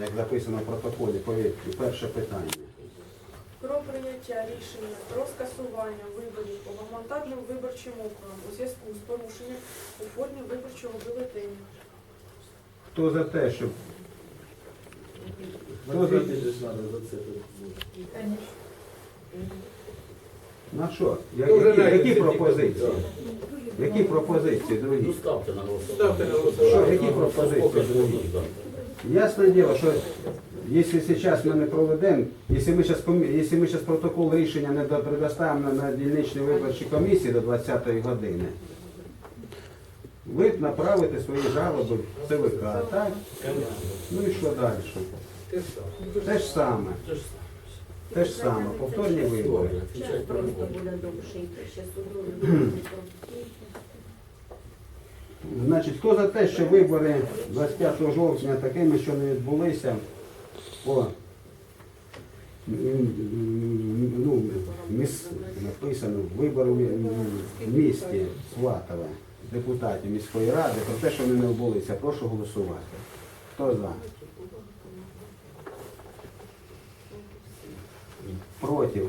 Як записано в протоколі, повірте, перше питання. Про прийняття рішення про скасування виборів по монтажним виборчим округам у зв'язку з порушенням у формі виборчого бюлетеня. Хто за те, щоб Хто за на що? Я- Ну, Які, навіть які ці пропозиції? Які пропозиції, Ну, другі? ставте на голосування. Ставте на голосування. Що, які пропозиції, другі? Ясное дело, що якщо зараз ми не проведемо, якщо ми зараз, протокол рішення не до- предоставимо на, на дільничні виборчі комісії до 20-ї години, ви направите свої жалоби в ЦВК, так? Ну і що далі? Те ж саме. Те ж саме, повторні вибори. Просто буде Значить, хто за те, що вибори 25 жовтня такими, що не відбулися по ну, міс, написано вибори в місті Сватове депутатів міської ради, про те, що вони не відбулися, прошу голосувати. Хто за? Проти?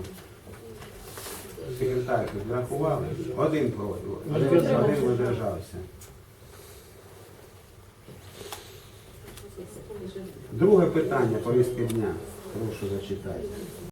Секретар підрахували? Один проти. Один, один видержався. Друге питання повістки дня. Прошу зачитати.